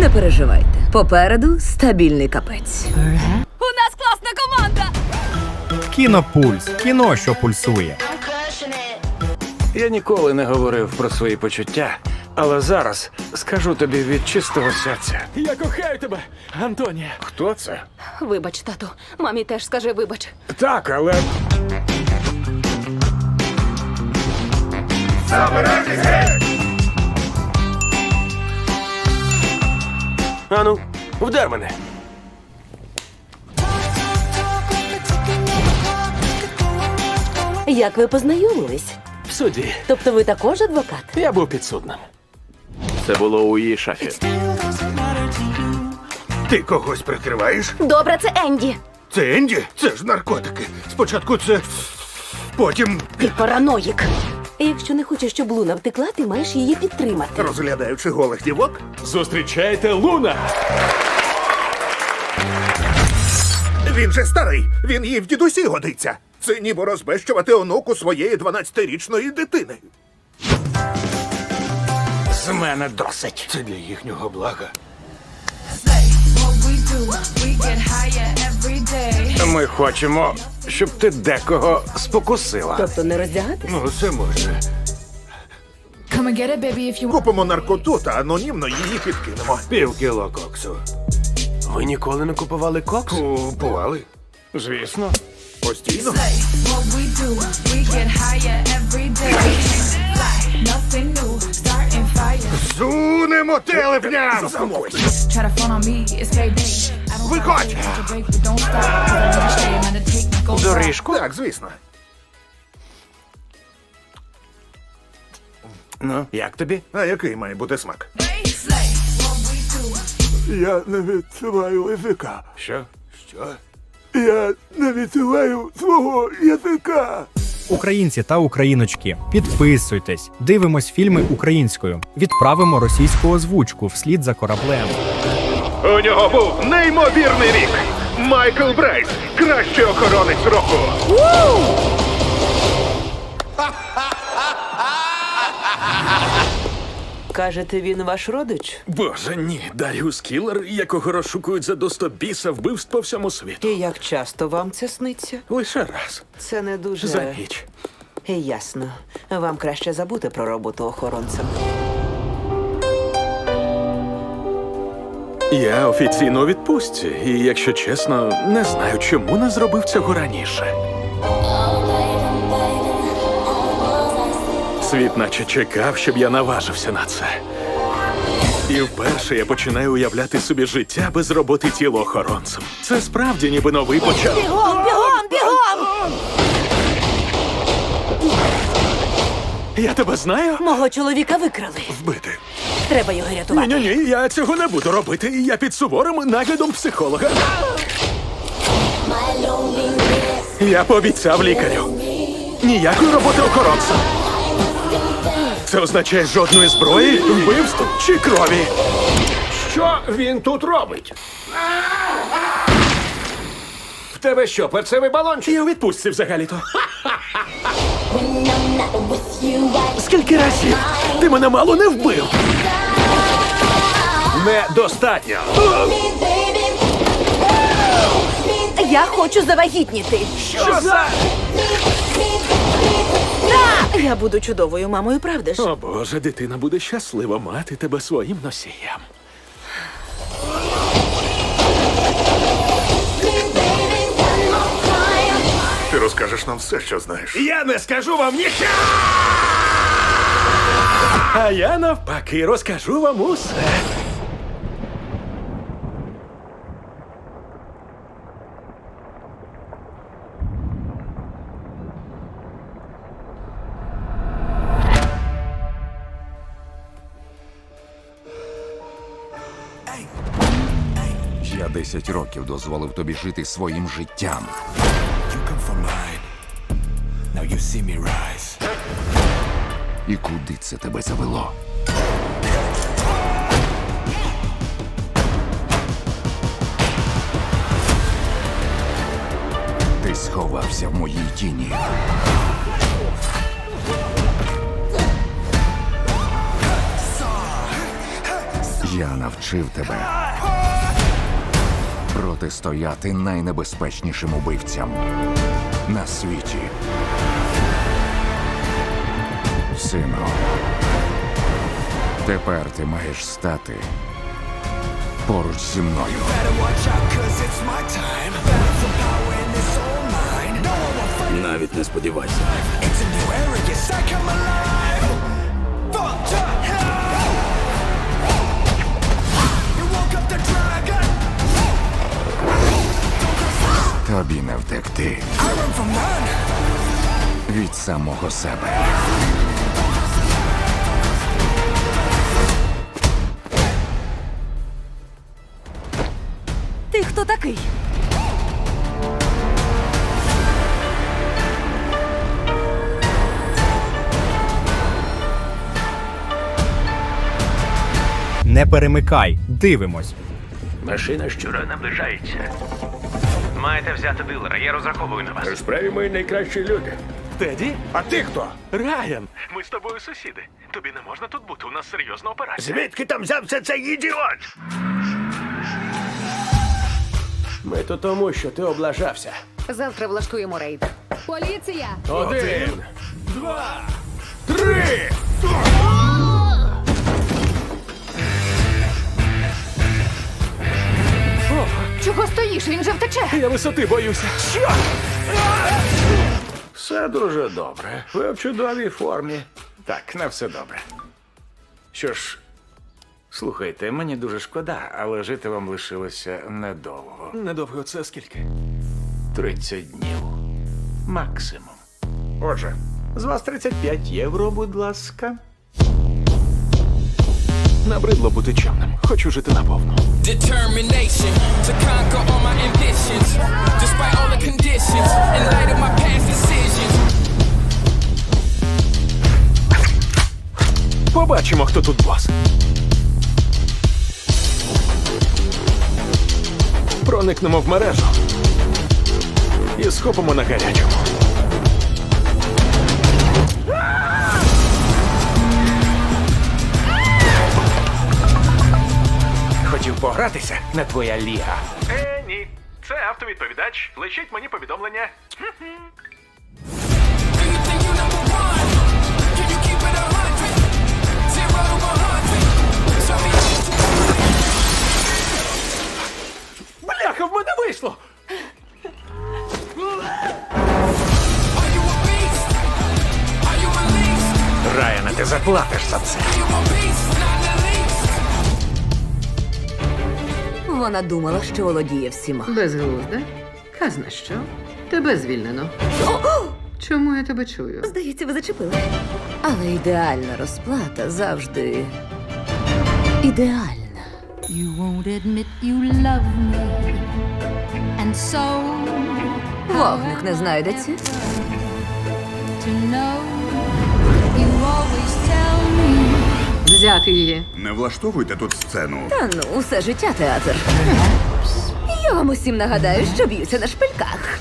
Не переживайте. Попереду стабільний капець. У нас класна команда! Кінопульс. Кіно, що пульсує. Я ніколи не говорив про свої почуття, але зараз скажу тобі від чистого серця. Я кохаю тебе, Антонія. Хто це? Вибач, тату. Мамі теж скажи вибач. Так, але. Ану, вдар мене. Як ви познайомились? В суді. Тобто ви також адвокат? Я був підсудним. Це було у її шафі. Ти когось прикриваєш? Добре, це Енді. Це Енді? Це ж наркотики. Спочатку це. Потім, Ти параноїк. І якщо не хочеш, щоб Луна втекла, ти маєш її підтримати. розглядаючи голих дівок, Зустрічайте Луна! він же старий. Він їй в дідусі годиться. Це ніби розбещувати онуку своєї 12-річної дитини. З мене досить. Це для їхнього блага. Ми хочемо, щоб ти декого спокусила. Тобто не роздягатись? Ну, це може. Come and get it, baby, if you Купимо наркоту та анонімно її підкинемо. Пів кіло коксу. Ви ніколи не купували кокс? Купували. Звісно. Постійно. what we do. We get higher every day. Nothing new. Зунемо телепням! Try to front on me, it's payday. I don't Виходь! take a break, but don't stop. 'cause I never stay, I'm gonna take my goals off. Доріжку? Так, звісно. Ну, як тобі? А який має бути смак? Slay, what we do. Я не відчуваю язика. Що? Що? Я не відчуваю свого язика. Українці та україночки, підписуйтесь, дивимось фільми українською, відправимо російську озвучку вслід за кораблем. У нього був неймовірний рік. Майкл Брайс, кращий охоронець року. Кажете, він ваш родич? Боже, ні, Даріус Кілер, якого розшукують за достобіса вбивств по всьому світу. І як часто вам це сниться? Лише раз. Це не дуже За ніч. ясно. Вам краще забути про роботу охоронцем. Я офіційно у відпустці, і якщо чесно, не знаю, чому не зробив цього раніше. Світ наче чекав, щоб я наважився на це. І вперше я починаю уявляти собі життя без роботи тілоохоронцем. Це справді ніби новий початок. Бігом, бігом, бігом! Я тебе знаю? Мого чоловіка викрали. Вбити. Треба його Ні, рятувати. ні, ні, я цього не буду робити. Я під суворим наглядом психолога. Я пообіцяв лікарю. Ніякої роботи охоронцем. Це означає жодної зброї, вбивств чи крові. Що він тут робить? В тебе що, перцевий балончик? Я у відпустці взагалі-то. Скільки разів ти мене мало не вбив? Недостатньо. Я хочу завагітніти. Що за? Я буду чудовою мамою, правда ж? О Боже, дитина буде щаслива мати тебе своїм носієм. Ти розкажеш нам все, що знаєш. Я не скажу вам ніщо! А я навпаки розкажу вам усе. 10 років дозволив тобі жити своїм життям. І куди це тебе завело? Ти сховався в моїй тіні. Я навчив тебе протистояти найнебезпечнішим убивцям на світі. Сину, тепер ти маєш стати поруч зі мною. Навіть не сподівайся. Тобі не втекти. Від самого себе. Ти хто такий? Не перемикай, дивимось. Машина щура наближається. Маєте взяти дилера, я розраховую на вас. У справі ми найкращі люди. Теді? А ти хто? Райан! Ми з тобою сусіди. Тобі не можна тут бути. У нас серйозна операція. Звідки там взявся цей ідіот? Ми тут тому, що ти облажався. Завтра влаштуємо рейд. Поліція! Один. два, Три! Чого стоїш? Він же втече! Я висоти боюся. Все дуже добре. Ви в чудовій формі. Так, на все добре. Що ж, слухайте, мені дуже шкода, але жити вам лишилося недовго. Недовго це скільки? 30 днів. Максимум. Отже, з вас 35 євро, будь ласка. Набридло бути чемним. Хочу жити наповну. Determination to conquer all my ambitions, despite all the conditions, in light of my past decisions. Побачимо, хто тут бос. Проникнемо в мережу і схопимо на гарячому. Хотів погратися на твоя ліга. Е, ні. Це автовідповідач. Лишіть мені повідомлення. Бляха, в мене вийшло! Райане, ти заплатиш за це. Вона думала, що володіє всіма. Безглузда? Казна що? Тебе звільнено. Чому я тебе чую? Здається, ви зачепили. Але ідеальна розплата завжди ідеальна. You won't admit you love me. And so Вогник не знайдеться. to know Взяти її. Не влаштовуйте тут сцену. Та ну, усе життя театр. Я вам усім нагадаю, що б'юся на шпильках.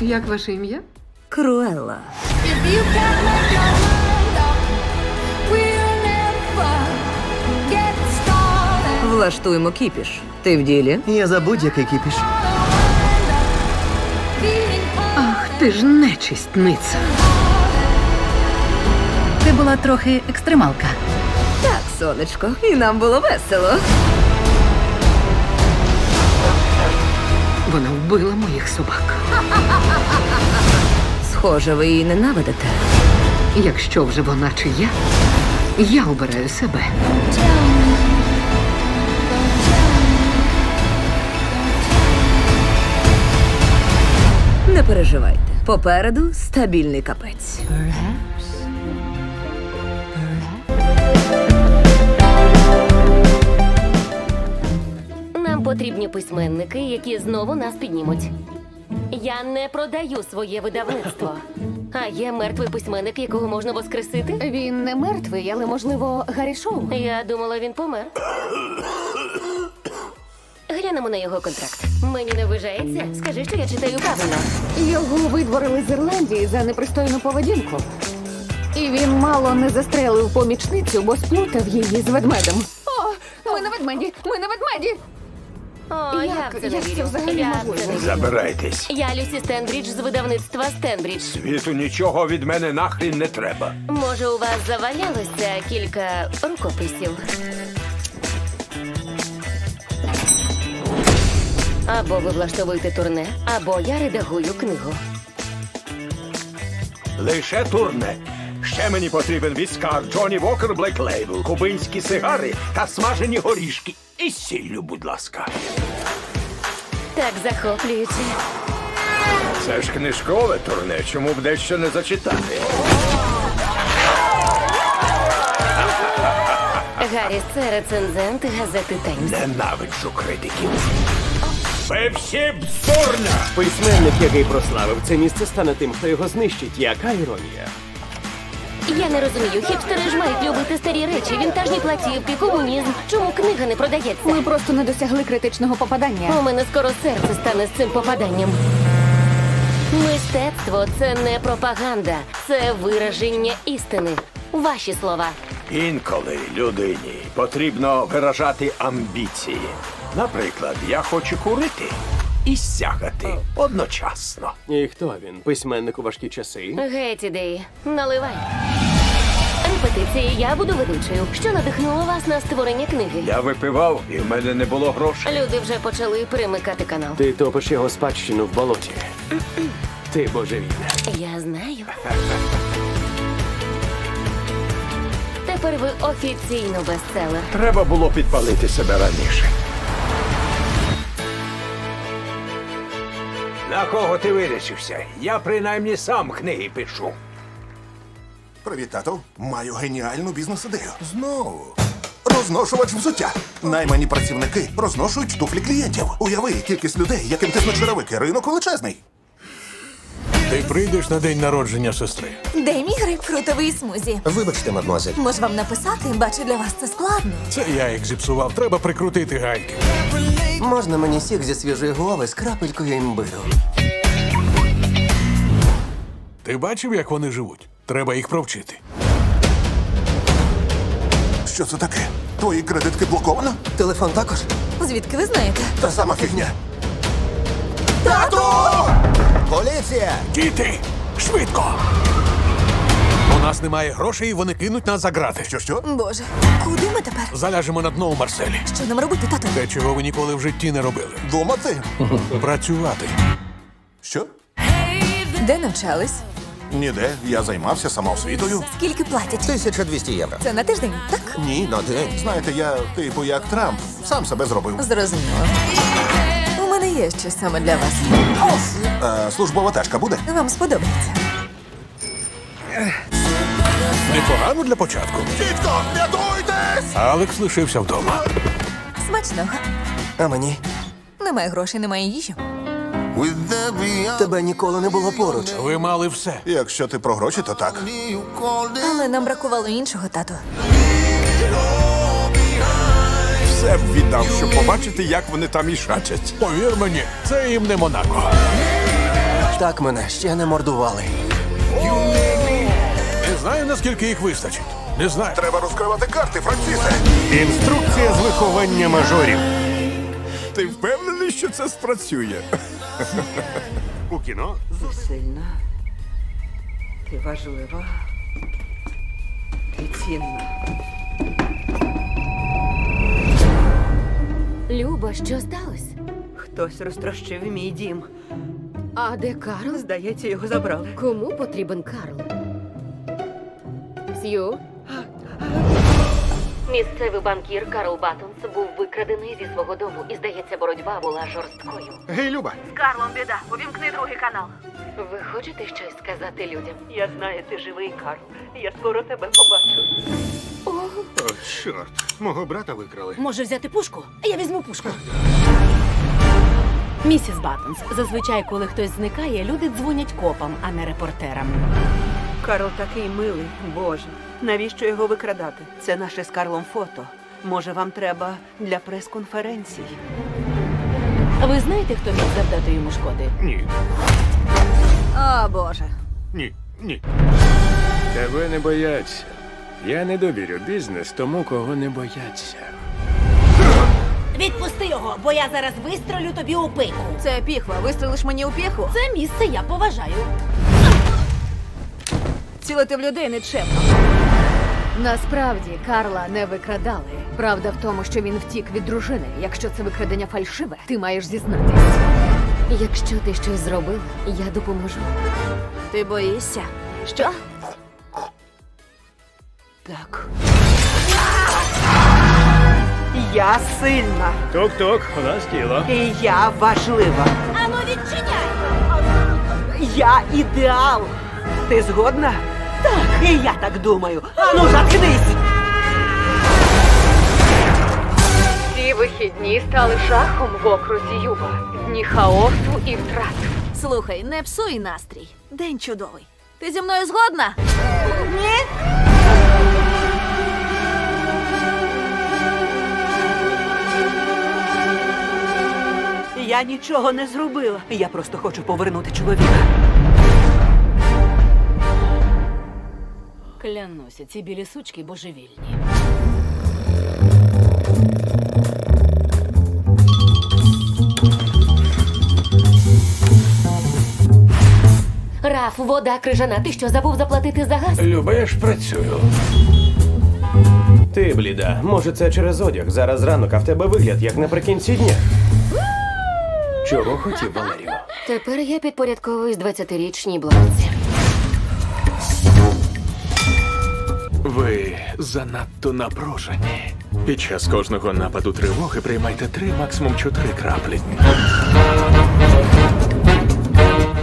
Як ваше ім'я? Круелла. Started. Влаштуємо кіпіш. Ти в ділі? Я за будь-який кіпіш. Ах, ти ж нечистниця. Була трохи екстремалка. Так, сонечко, і нам було весело. Вона вбила моїх собак. Схоже, ви її ненавидите. Якщо вже вона чи я, я обираю себе. Не переживайте. Попереду стабільний капець. Потрібні письменники, які знову нас піднімуть. Я не продаю своє видавництво. А є мертвий письменник, якого можна воскресити? Він не мертвий, але можливо Гаррі Шоу. Я думала, він помер. Глянемо на його контракт. Мені не вважається. Скажи, що я читаю правильно. Його видворили з Ірландії за непристойну поведінку. І він мало не застрелив помічницю, бо сплутав її з ведмедем. О, ведмеді! Ми не ведмеді! О, я Як- це не вірю. взагалі я це не вірю. Забирайтесь. Я Люсі Стенбрідж з видавництва Стенбрідж. Світу нічого від мене нахрін не треба. Може, у вас завалялося кілька рукописів? Або ви влаштовуєте турне, або я редагую книгу. Лише турне. Ще мені потрібен віскар Джонні Вокер Блек Лейбл, кубинські сигари та смажені горішки. І сіллю, будь ласка. Так захоплююче. Це ж книжкове турне, чому б дещо не зачитати? Гарріс, це рецензент газети Таймс. Ненавиджу критиків. Ви всі бздурня! Письменник, який прославив це місце, стане тим, хто його знищить. Яка іронія? Я не розумію, хіпстери ж мають любити старі речі, вінтажні платівки, комунізм. Чому книга не продається? Ми просто не досягли критичного попадання. У мене скоро серце стане з цим попаданням. Мистецтво це не пропаганда, це вираження істини. Ваші слова. Інколи людині потрібно виражати амбіції. Наприклад, я хочу курити і сягати одночасно. І хто він? Письменник у важкі часи? Геть ідеї, наливай. Репетиції я буду ведучою. Що надихнуло вас на створення книги? Я випивав, і в мене не було грошей. Люди вже почали перемикати канал. Ти топиш його спадщину в болоті. Ти божевільна. Я знаю. Тепер ви офіційно бестселер. Треба було підпалити себе раніше. На кого ти вирішився? Я принаймні сам книги пишу. Привіт, тато. Маю геніальну бізнес-ідею. Знову. Розношувач взуття. Наймані працівники розношують туфлі клієнтів. Уяви, кількість людей, яким тиснуть черевики. Ринок величезний. Ти прийдеш на день народження сестри. Де мій грейпфрутовий смузі? Вибачте, мадмуазель. Може вам написати? Бачу, для вас це складно. Це я їх зіпсував. Треба прикрутити гайки. Можна мені сік зі свіжої голови з крапелькою імбиру. Ти бачив, як вони живуть? Треба їх провчити. Що це таке? Твої кредитки блоковано? Телефон також? Звідки ви знаєте? Та сама фігня. Тату! Поліція! Діти! Швидко! У нас немає грошей, і вони кинуть нас за грати. Що що? Боже, куди ми тепер? Заляжемо на дно у Марселі. Що нам робити, тату? Те, чого ви ніколи в житті не робили. Думати. Працювати. Що? Де навчались? Ніде. Я займався самоосвітою. Скільки платять? 1200 євро. Це на тиждень, так? Ні, на день. Знаєте, я типу як Трамп. Сам себе зробив. Зрозуміло. У мене є щось саме для вас. Е, службова тачка буде? Вам сподобається. Непогано для початку. Дідько, рятуйтесь! Алекс лишився вдома. Смачного. А мені? Немає грошей, немає їжі. Тебе ніколи не було поруч. Ви мали все. Якщо ти про гроші, то так. Але нам бракувало іншого, тату. Все б віддав, щоб побачити, як вони там ішачать. Повір мені, це їм не Монако. Так мене ще не мордували. Не знаю, наскільки їх вистачить. Не знаю. Треба розкривати карти, Францісе. Інструкція з виховання мажорів. Ти впевнений, що це спрацює? У кіно Ти сильна. Ти важлива. Ти цінна. Люба, що сталося? Хтось розтрощив мій дім. А де Карл? Здається, його забрали. Кому потрібен Карл? Сью? Місцевий банкір Карл Баттонс був викрадений зі свого дому, і здається, боротьба була жорсткою. Гей, Люба, З Карлом біда. Увімкни другий канал. Ви хочете щось сказати людям? Я знаю, ти живий, Карл. Я скоро тебе побачу. О, чорт, мого брата викрали. Може взяти пушку? Я візьму пушку. Місіс Баттонс, зазвичай, коли хтось зникає, люди дзвонять копам, а не репортерам. Карл такий милий, Боже. Навіщо його викрадати? Це наше з Карлом фото. Може, вам треба для прес-конференцій? Ви знаєте, хто міг завдати йому шкоди? Ні, О, Боже. ні, ні. тебе не бояться. Я не довірю бізнес тому, кого не бояться. Відпусти його, бо я зараз вистрелю тобі у пику. Це піхва. Вистрелиш мені у піху? Це місце я поважаю. Цілити в людей не чемно. Насправді Карла не викрадали. Правда в тому, що він втік від дружини. Якщо це викрадення фальшиве, ти маєш зізнатись. Якщо ти щось зробив, я допоможу. Ти боїшся? Що? Так. Я сильна. Тук-тук, у нас тіло. І я важлива. Ану, відчиняй! Я ідеал. Ти згодна? І я так думаю. Ану, заткнись! Ці вихідні стали жахом в окрузі Юба. Дні хаосу і втрат. Слухай, не псуй настрій. День чудовий. Ти зі мною згодна? Ні? Я нічого не зробила. Я просто хочу повернути чоловіка. Клянуся, ці білі сучки божевільні. Раф, вода крижана. Ти що забув заплатити за газ? Люба, я ж працюю. Ти бліда. Може, це через одяг. Зараз ранок, а в тебе вигляд, як наприкінці дня. Чого хотів Валерію? Тепер я підпорядковуюсь 20-річній блоці. Занадто напружені. Під час кожного нападу тривоги приймайте три, максимум чотири краплі.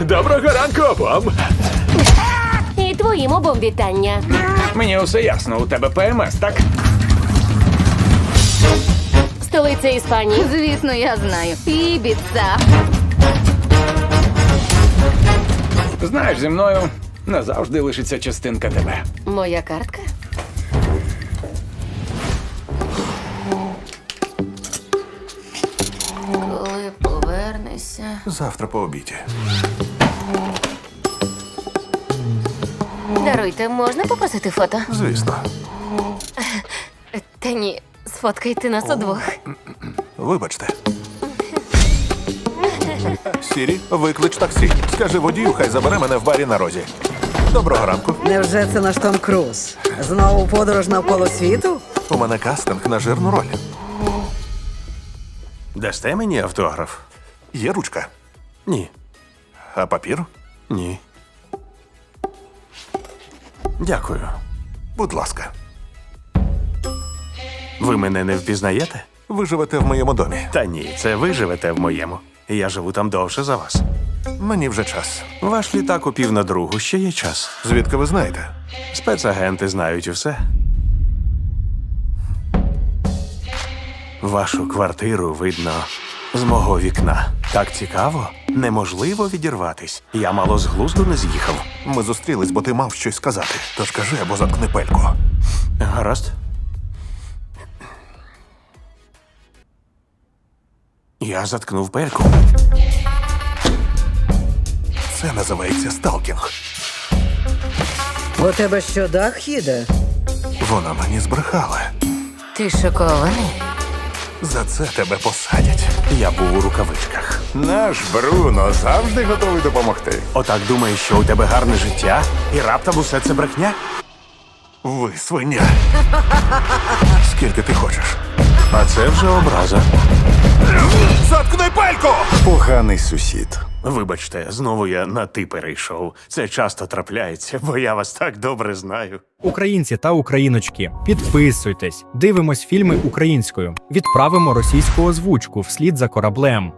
Доброго ранку обом! І твоїм обом вітання. Мені усе ясно, у тебе ПМС, так? Столиця Іспанії. Звісно, я знаю. Ібіца. Знаєш, зі мною назавжди лишиться частинка тебе. Моя картка. Завтра по обіді. Даруйте, можна попросити фото? Звісно. Та ні, сфоткайте нас удвох. Вибачте. Сірі, виклич таксі. Скажи водію, хай забере мене в барі на розі. Доброго ранку. Невже це наш Том Круз? Знову подорож навколо світу? У мене кастинг на жирну роль. Дасте мені автограф? Є ручка. Ні. А папір? Ні. Дякую. Будь ласка. Ви мене не впізнаєте? Ви живете в моєму домі. Та ні, це ви живете в моєму. Я живу там довше за вас. Мені вже час. Ваш літак у пів на другу, ще є час. Звідки ви знаєте? Спецагенти знають усе. Вашу квартиру видно з мого вікна. Так цікаво, неможливо відірватись. Я мало з глузду не з'їхав. Ми зустрілись, бо ти мав щось сказати. Тож кажи або заткни пельку. Гаразд. Я заткнув пельку. Це називається сталкінг. У тебе що, дах їде? Вона мені збрехала. Ти шокований? За це тебе посадять. Я був у рукавичках. Наш Бруно завжди готовий допомогти. Отак думаєш, що у тебе гарне життя, і раптом усе це брехня? Ви свиня. Скільки ти хочеш? А це вже образа. Заткни пельку! Поганий сусід. Вибачте, знову я на ти перейшов. Це часто трапляється, бо я вас так добре знаю. Українці та україночки, підписуйтесь, дивимось фільми українською, відправимо російську озвучку вслід за кораблем.